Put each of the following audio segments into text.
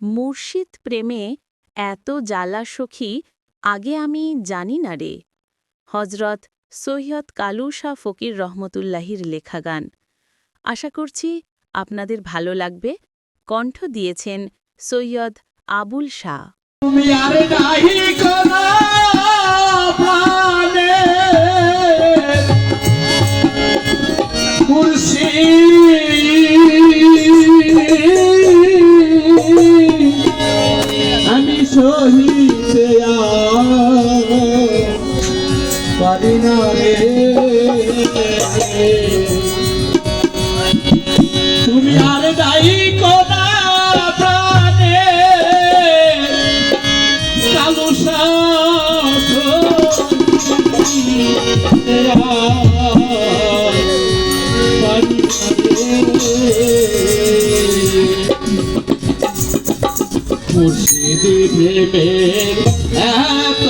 মুর্শিদ প্রেমে এত জ্বালা সখী আগে আমি জানি না রে। হজরত সৈয়দ কালু শাহ ফকির রহমতুল্লাহির লেখা গান আশা করছি আপনাদের ভালো লাগবে। কণ্ঠ দিয়েছেন সৈয়দ আবুল শাহ। মুর্শিদ কাছে পারি না রে। তুমি আর ডাইক মুর্শিদি ভেবে এত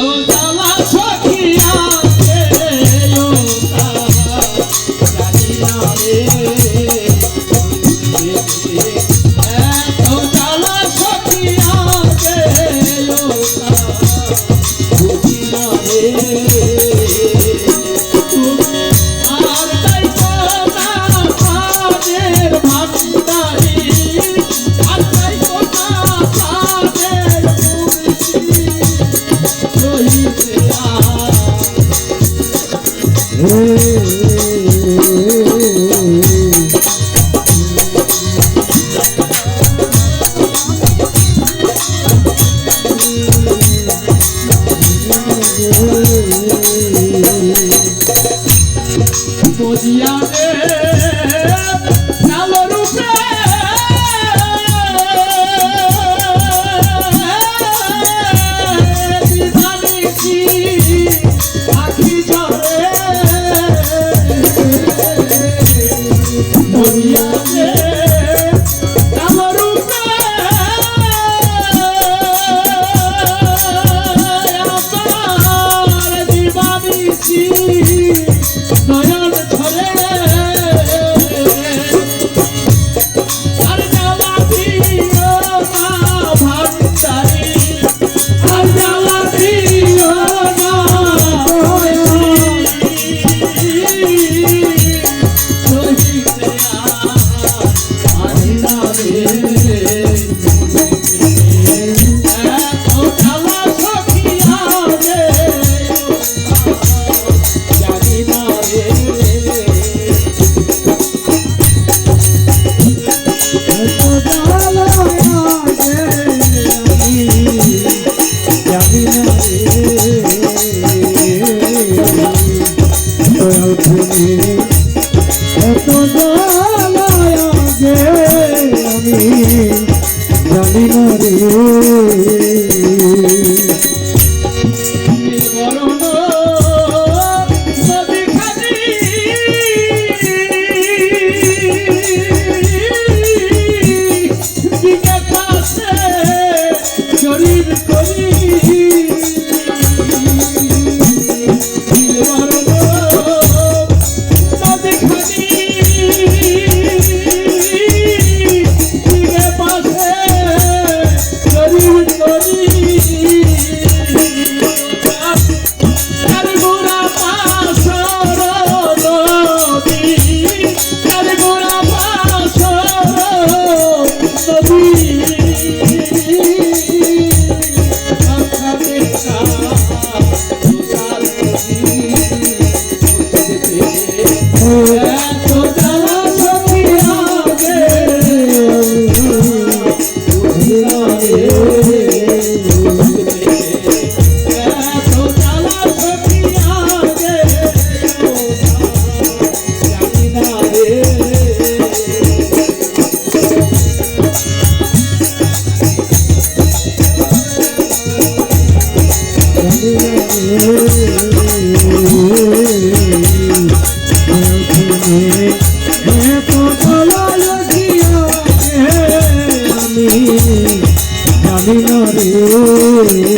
Ooh.